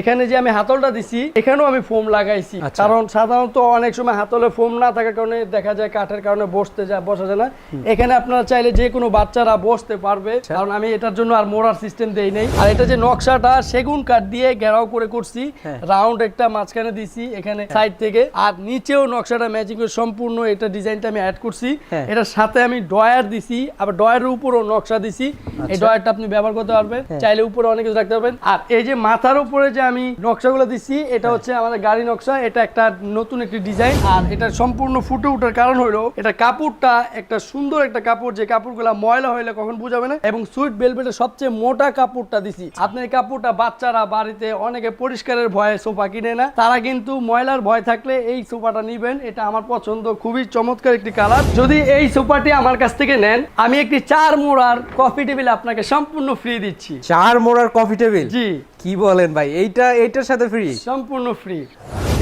এখানে যে আমি হাতলটা দিছি এখানেও আমি ফোম লাগাইছি। আচ্ছা। কারণ সাধারণত অনেক সময় হাতলে ফোম না থাকার কারণে দেখা যায় কাঠের কারণে বসতে যায় বসা যায় না। এখানে আপনারা চাইলে যে কোনো বাচ্চারা বসতে পারবে আচ্ছা। কারণ আমি এটার জন্য আর মোড়ার সিস্টেম দেই নাই। আর এটা যে নকশাটা সেগুন কাঠ দিয়ে ঘেরাও করে করছি। হ্যাঁ। রাউন্ড একটা মাঝখানে দিছি এখানে সাইড থেকে। আর নিচেও নকশাটা ম্যাচিং করে সম্পূর্ণ এটা ডিজাইনটা আমি অ্যাড করছি। হ্যাঁ। এটার সাথে আমি ডয়ার দিছি আবার ডয়ারের উপরও নকশা দিছি। এই ডয়ারটা আপনি ব্যবহার করতে পারবেন আচ্ছা। হ্যাঁ। চাইলে উপরে অনেক কিছু রাখতে পারবেন। আর এই যে মাথার উপরে যে আমি নকশাগুলো দিছি এটা হ্যাঁ। হচ্ছে আমাদের গাড়ি নকশা এটা একটা নতুন একটি ডিজাইন। আর এটা সম্পূর্ণ ফুটে ওঠার কারণ হলো এটা কাপড়টা একটা সুন্দর একটা কাপড় যে কাপড়গুলো ময়লা হইলে কখন বুঝাবে না। এবং সুইট বেলভেটের সবচেয়ে মোটা কাপড়টা দিছি। আপনি এই কাপড়টা বাচ্চারা বাড়িতে অনেকে পরিষ্কারের ভয়ে সোফা কিনে না। তারা কিন্তু ময়লার ভয় থাকলে এই সোফাটা নিবেন। এটা আমার পছন্দ খুবই চমৎকার একটি কালার। যদি এই সোফাটি আমার কাছ থেকে নেন আমি একটি চার মোড়ার কফি টেবিল আপনাকে সম্পূর্ণ ফ্রি দিচ্ছি। চার মোড়ার কফি টেবিল জি। কি বলেন ভাই? এইটা এইটার সাথে ফ্রি সম্পূর্ণ ফ্রি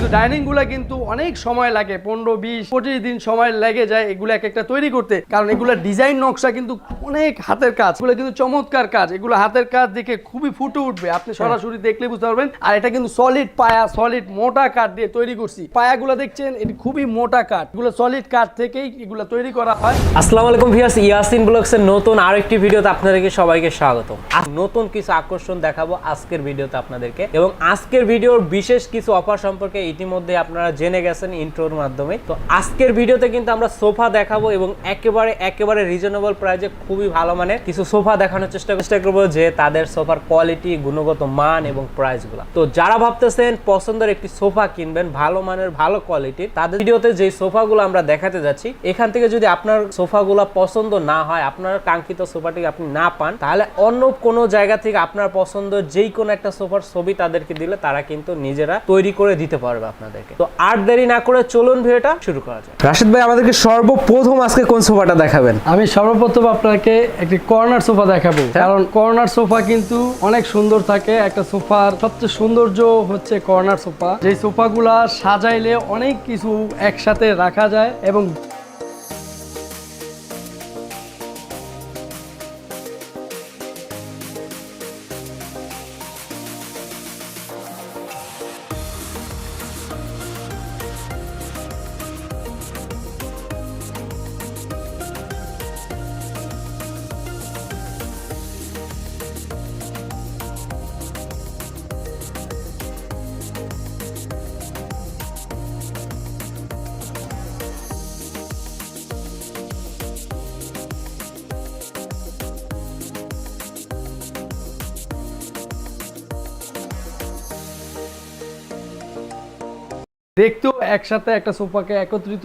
কিন্তু ডাইনিংগুলা কিন্তু অনেক সময় লাগে পনেরো বিশ পঁচিশ দিন সময় লেগে যায় এগুলো এক একটা তৈরি করতে। কারণ এগুলো ডিজাইন নকশা কিন্তু অনেক হাতের কাজ এগুলো কিন্তু চমৎকার কাজ এগুলো হাতের কাজ দেখে খুবই ফুটে উঠবে। আপনি সরাসরি দেখলে বুঝতে পারবেন। আর এটা কিন্তু সলিড পায়া সলিড মোটা কাঠ দিয়ে তৈরি করছি। পায়াগুলো দেখছেন এটি খুবই মোটা কাঠ। এগুলো সলিড কাঠ থেকেই এগুলো তৈরি করা হয়। আসসালামু আলাইকুম ভিউয়ার্স ইয়াসিন ব্লগসের নতুন আরেকটি ভিডিওতে আপনাদেরকে সবাইকে স্বাগত নতুন কিছু আকর্ষণ দেখাবো আজকের ভিডিওতে আপনাদেরকে। এবং আজকের ভিডিওর বিশেষ কিছু অফার সম্পর্কে ইতিমধ্যে আপনারা জেনে গেছেন ইন্ট্রোর মাধ্যমে। তো আজকের ভিডিওতে কিন্তু আমরা সোফা দেখাবো এবং একেবারে একেবারে রিজনেবল প্রাইজে খুবই ভালো মানের কিছু সোফা দেখানোর চেষ্টা চেষ্টা করব যে তাদের সোফার কোয়ালিটি গুণগত মান এবং প্রাইসগুলো তো যারা ভাবতেছেন পছন্দের একটি সোফা কিনবেন, ভালো মানের, ভালো কোয়ালিটি তাদের ভিডিওতে যে সোফাগুলো আমরা দেখাতে যাচ্ছি, এখান থেকে যদি আপনার সোফাগুলো পছন্দ না হয়, আপনার কাঙ্ক্ষিত সোফাটি আপনি না পান, তাহলে অন্য কোনো জায়গা থেকে আপনার পছন্দ যেই কোনো একটা সোফার ছবি তাদেরকে দিলে তারা কিন্তু নিজেরা তৈরি করে দিতে পারবে। আপনাদেরকে। তো আর দেরি না করে চলুন ভিডিওটা শুরু করা যায় রাশিদ ভাই আমাদেরকে সর্বপ্রথম আজকে কোন সোফাটা দেখাবেন? আমি সর্বপ্রথম আপনাকে একটি কর্নার সোফা দেখাবো। কারণ কর্নার সোফা কিন্তু অনেক সুন্দর থাকে। একটা সোফার সবচেয়ে সৌন্দর্য হচ্ছে কর্নার সোফা। যে সোফাগুলা সাজাইলে অনেক কিছু একসাথে রাখা যায় এবং দেখতেও একসাথে একটা সোফাকে একত্রিত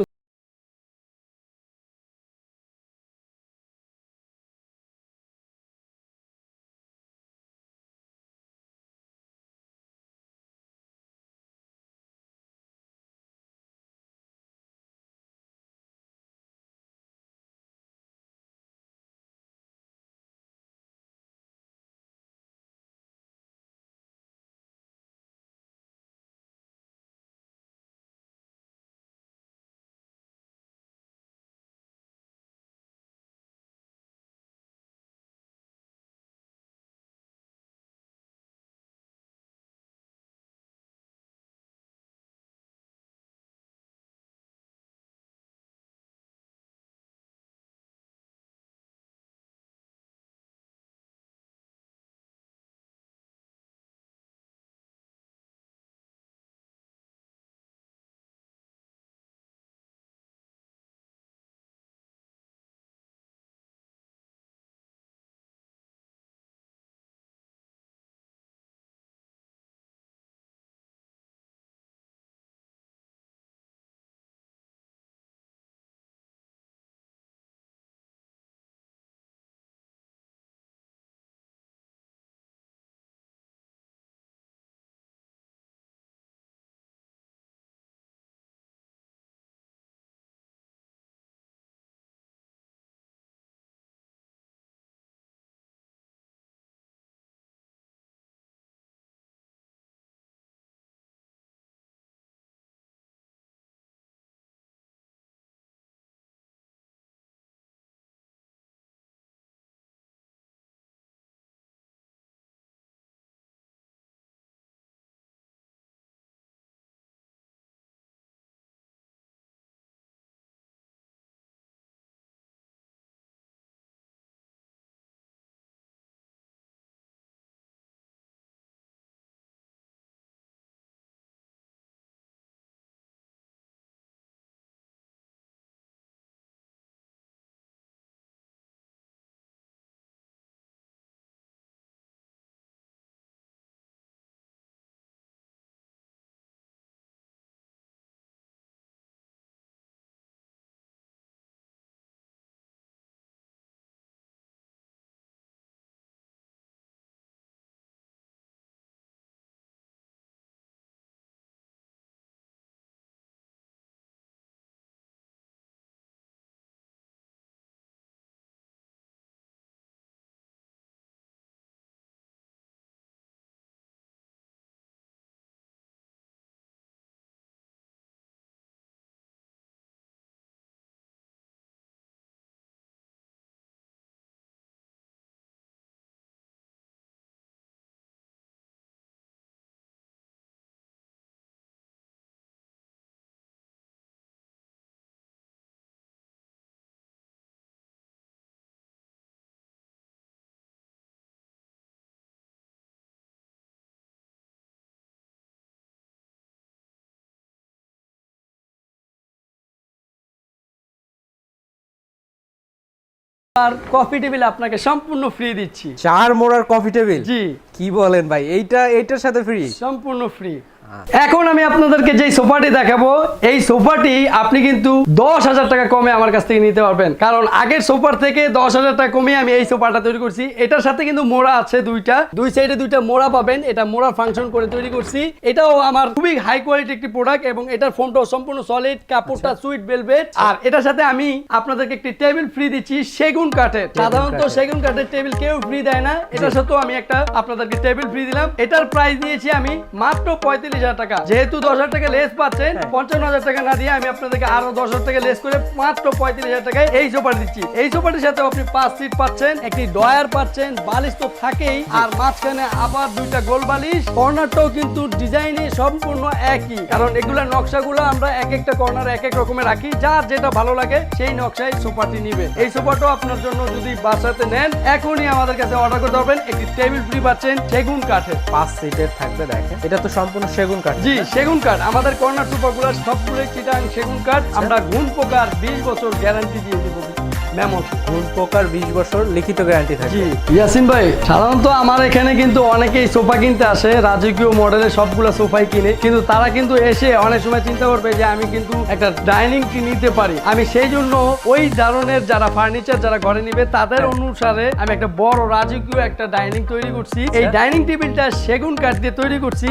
আর কফি টেবিল আপনাকে সম্পূর্ণ ফ্রি দিচ্ছি। চার মোড়ার কফি টেবিল? জি। কি বলেন ভাই? এইটা এইটার সাথে ফ্রি সম্পূর্ণ ফ্রি এখন আমি আপনাদেরকে যেই সোফাটি দেখাবো এই সোফাটি আপনি কিন্তু দশ হাজার টাকা কমে আমার কাছ থেকে নিতে পারবেন। কারণ আগের সোফার থেকে দশ হাজার টাকা কমে আমি এই সোফাটা তৈরি করছি। এটার সাথে কিন্তু মোড়া আছে দুইটা। দুই সাইডে দুইটা মোড়া পাবেন। এটা মোড়া ফাংশন করে তৈরি করছি। এটাও আমার খুবই হাই কোয়ালিটি একটি প্রোডাক্ট এবং এটার ফোমটাও সম্পূর্ণ সলিড কাপড়টা সুইট ভেলভেট আর এটার সাথে আমি আপনাদেরকে একটি টেবিল ফ্রি দিচ্ছি সেগুন কাঠের। সাধারণত সেগুন কাঠের টেবিল কেউ ফ্রি দেয় না। এটার সাথেও আমি একটা আপনাদেরকে টেবিল ফ্রি দিলাম। এটার প্রাইস দিয়েছি আমি মাত্র পঁয়তাল্লিশ হাজার টাকা। যেহেতু দশ হাজার টাকা লেস পাচ্ছেন হ্যাঁ। পঞ্চান্ন হাজার টাকা না দিয়ে আমি আপনাদেরকে আরও দশ হাজার টাকা লেস করে মাত্র পঁয়ত্রিশ হাজার টাকায় এই দিচ্ছি। এই সোফাটির সাথে আপনি পাঁচ সিট পাচ্ছেন একটি ডয়ার পাচ্ছেন বালিশ তো থাকেই। আর মাঝখানে আবার দুইটা গোল বালিশ কর্নারটাও কিন্তু ডিজাইনে সম্পূর্ণ একই। কারণ এগুলা নকশাগুলো আমরা এক একটা কর্নার এক এক রকমের রাখি যার যেটা ভালো লাগে সেই নকশায় সোফাটি নিবে এই সোফাটাও আপনার জন্য যদি বাসাতে নেন এখনই আমাদের কাছে অর্ডার করতে পারবেন একটি টেবিল ফ্রি পাচ্ছেন সেগুন কাঠের। পাঁচ সিটের থাকবে দেখেন। এটা তো সম্পূর্ণ সেগুন কাঠ। জি, সেগুন কাঠ। আমাদের কর্নার সুপারগুলো সবগুলো চিটাং সেগুন কাঠ। আমরা গুণ পোকার বিশ বছর গ্যারান্টি দিয়ে দিব। বিশ বছর লিখিত গ্যারান্টি থাকে ইয়াসিন ভাই সাধারণত আমার এখানে কিন্তু অনেকেই সোফা কিনতে আসে রাজকীয় মডেলের সবগুলো সোফাই কিনে। কিন্তু তারা কিন্তু এসে অনেক সময় চিন্তা করবে যে আমি কিন্তু একটা ডাইনিং নিতে পারি। আমি সেই জন্য ওই ধরনের যারা ফার্নিচার যারা ঘরে নিবে তাদের অনুসারে আমি একটা বড় রাজকীয় একটা ডাইনিং তৈরি করছি। এই ডাইনিং টেবিলটা সেগুন কাঠ দিয়ে তৈরি করছি।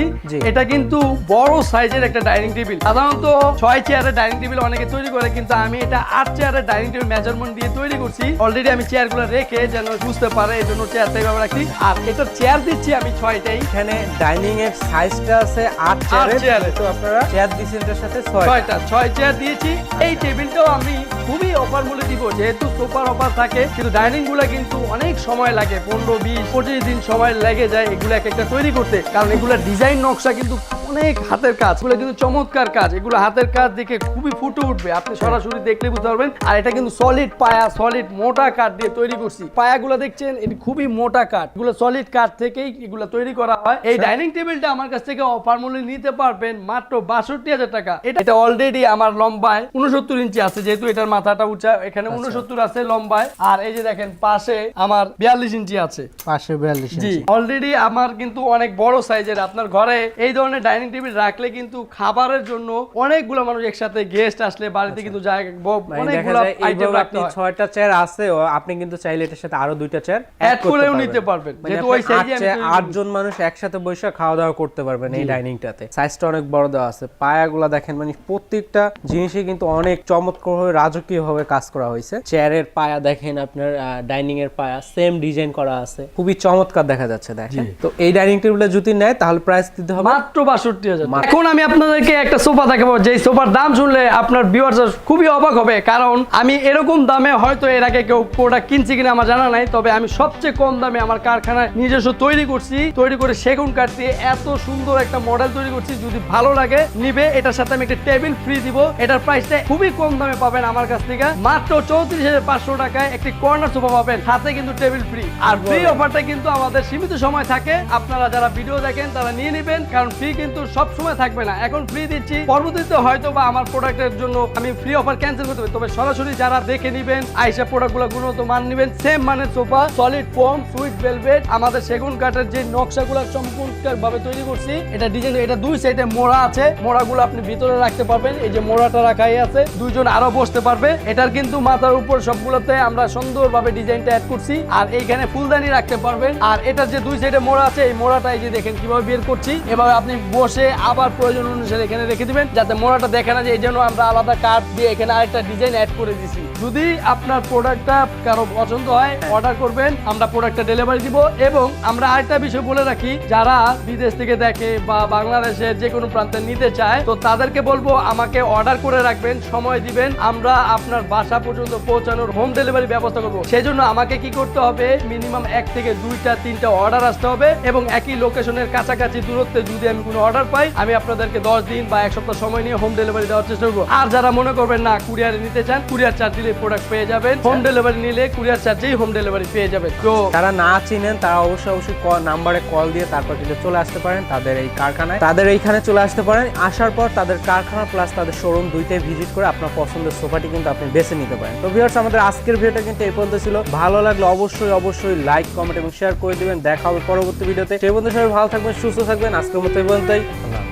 এটা কিন্তু বড় সাইজের একটা ডাইনিং টেবিল সাধারণত ছয় চেয়ারের ডাইনিং টেবিল অনেকে তৈরি করে কিন্তু আমি এটা আট চেয়ারের ডাইনিং টেবিল মেজারমেন্ট দিয়ে তৈরি করছি। অলরেডি আমি চেয়ারগুলো রেখে যেন বুঝতে পারে এই জন্য চেয়ারটা এইভাবে রাখছি। আর এটা চেয়ার দিচ্ছি আমি ছয়টাই। এখানে ডাইনিং এর সাইজটা আছে আট চেয়ারের। তো আপনারা চেয়ার দিচ্ছেন এটার সাথে ছয়টা। ছয় চেয়ার দিয়েছি। এই টেবিলটাও আমি খুবই অফার মূল্যে দিব। যেহেতু সোফার অফার থাকে কিন্তু ডাইনিংগুলা কিন্তু অনেক সময় লাগে। পনেরো বিশ পঁচিশ দিন সময় লেগে যায় এগুলো এক একটা তৈরি করতে। কারণ এগুলা ডিজাইন নকশা কিন্তু অনেক হাতের কাজ এগুলো কিন্তু চমৎকার কাজ এগুলো হাতের কাজ দেখে খুবই ফুটে উঠবে। আপনি সরাসরি দেখলে বুঝতে পারবেন। আর এটা কিন্তু সলিড পায়া সলিড মোটা কাঠ দিয়ে তৈরি করছি। পায়াগুলো দেখছেন এটি খুবই মোটা কাঠ। এগুলো সলিড কাঠ থেকেই এগুলো তৈরি করা হয়। এই ডাইনিং টেবিলটা আমার কাছ থেকে অফার মূল্যে নিতে পারবেন মাত্র বাষট্টি হাজার টাকা। এটা অলরেডি আমার লম্বায় উনসত্তর ইঞ্চি আছে যেহেতু এটার মাথাটা উঁচা এখানে উনসত্তর আছে লম্বায়। আর এই যে দেখেন পাশে আমার বিয়াল্লিশ ইঞ্চি আছে। পাশে বিয়াল্লিশ জি অলরেডি আমার কিন্তু অনেক বড় সাইজের আপনার ঘরে এই ধরনের ডাইনিং টেবিল রাখলে কিন্তু খাবারের জন্য অনেকগুলো মানুষ একসাথে গেস্ট আসলে বাড়িতে কিন্তু জায়গা ব- মানে দেখা অনেকগুলো আইটেম রাখতে হয়। ছয়টা চেয়ার আছে আপনি কিন্তু চাইলে এটার সাথে আরও দুইটা চেয়ার Add করেও নিতে পারবেন। মানে যেহেতু ওই করেছি। আটজন মানুষ একসাথে বসে খাওয়া দাওয়া করতে পারবেন এই ডাইনিংটাতে। সাইজটা অনেক বড় দেওয়া আছে। পায়াগুলা দেখেন মানে প্রত্যেকটা জিনিসই কিন্তু অনেক চমৎকার ভাবে রাজকীয় ভাবে কাজ করা হয়েছে। চেয়ারের পায়া দেখেন আপনার ডাইনিং এর পায়া সেম ডিজাইন করা আছে। খুবই চমৎকার দেখা যাচ্ছে দেখেন। তো এই ডাইনিং টেবিলে যদি নেয় তাহলে প্রাইস দিতে হবে মাত্র বাষট্টি হাজার এখন আমি আপনাদেরকে একটা সোফা দেখাবো। যে সোফার দাম শুনলে আপনার ভিউয়ার্স খুবই অবাক হবে কারণ আমি এরকম দামে হয়তো এর আগে কেউ প্রোডাক্ট কিনছি কিনা আমার জানা নাই তবে আমি সবচেয়ে কম দামে আমার কারখানায় নিজস্ব তৈরি করছি। তৈরি করে সেগুন কাঠ দিয়ে এত সুন্দর একটা মডেল তৈরি করছি যদি ভালো লাগে নিবে এটার সাথে আমি একটা টেবিল ফ্রি দিব। এটার প্রাইসটা খুবই কম দামে পাবেন আমার কাছ থেকে। মাত্র চৌত্রিশ হাজার পাঁচশো টাকায় একটি কর্নার সোফা পাবেন সাথে কিন্তু টেবিল ফ্রি আর ফ্রি অফারটা কিন্তু আমাদের সীমিত সময় থাকে। আপনারা যারা ভিডিও দেখেন তারা নিয়ে নেবেন কারণ ফ্রি কিন্তু সব সময় থাকবে না। এখন ফ্রি দিচ্ছি। পরবর্তীতে হয়তো বা আমার প্রোডাক্টের জন্য আমি ফ্রি অফার ক্যান্সেল করতে পারি। তবে সরাসরি যারা দেখে নেবেন, আইসা প্রোডাক্টগুলো গুণগত মান নেবেন সেম মানের sofa solid foam sweet velvet আমাদের সেগুন কাঠের যে নকশাগুলো সম্পূর্ণ ভাবে তৈরি করছি, এটা ডিজাইন এটা দুই সাইডে মোড়া আছে। মোড়াগুলো আপনি ভিতরে রাখতে পারবেন। এই যে মোড়াটা রাখাই আছে। দুইজন আরও বসতে পারবে। এটার কিন্তু মাথার উপর সবগুলোতে আমরা সুন্দরভাবে ডিজাইনটা অ্যাড করছি। আর এইখানে ফুলদানি রাখতে পারবেন। আর এটার যে দুই সাইডে মোড়া আছে, এই মোড়াটা এই যে দেখেন কীভাবে বের করছি। এভাবে আপনি বসে আবার প্রয়োজন অনুসারে এখানে রেখে দিবেন, যাতে মোড়াটা দেখে না যে এই জন্য আমরা আলাদা কাঠ দিয়ে এখানে আরেকটা ডিজাইন অ্যাড করে দিছি। যদি আপনার প্রোডাক্টটা কারও পছন্দ হয় অর্ডার করবেন, আমরা প্রোডাক্টটা ডেলিভারি দিব এবং আমরা আরেকটা বিষয় বলে রাখি, যারা বিদেশ থেকে দেখে বা বাংলাদেশের যে কোনো প্রান্তে নিতে চায়, তো তাদেরকে বলব আমাকে অর্ডার করে রাখবেন, সময় দিবেন, আমরা আপনার বাসা পর্যন্ত পৌঁছানোর হোম ডেলিভারি ব্যবস্থা করব। সেই জন্য আমাকে কি করতে হবে মিনিমাম এক থেকে দুইটা, তিনটা অর্ডার আসতে হবে এবং একই লোকেশনের কাছাকাছি দূরত্বে যদি আমি কোনো অর্ডার অর্ডার পাই, আমি আপনাদেরকে দশ দিন বা এক সপ্তাহ সময় নিয়ে হোম ডেলিভারি দেওয়ার চেষ্টা করব। আর যারা মনে করবেন না কুরিয়ারে নিতে চান কুরিয়ার চার্জ দিলে প্রোডাক্ট পেয়ে যাবেন। হোম ডেলিভারি নিলে কুরিয়ার চার্জেই হোম ডেলিভারি পেয়ে যাবেন। তো যারা না চিনেন, তারা অবশ্যই অবশ্যই নাম্বারে কল দিয়ে তারপর কিন্তু চলে আসতে পারেন তাদের এই কারখানায়। তাদের এইখানে চলে আসতে পারেন। আসার পর তাদের কারখানা প্লাস তাদের শোরুম দুইটাই ভিজিট করে আপনার পছন্দের সোফাটি কিন্তু আপনি বেছে নিতে পারেন। তো ভিউয়ার্স আমাদের আজকের ভিডিওটা কিন্তু এই পর্যন্ত ছিল। ভালো লাগলে অবশ্যই অবশ্যই লাইক কমেন্ট এবং শেয়ার করে দিবেন। দেখা হবে পরবর্তী ভিডিওতে সেই পর্যন্ত সবাই ভালো থাকবেন, সুস্থ থাকবেন। আজকের মতো এই পর্যন্তই। 好吧。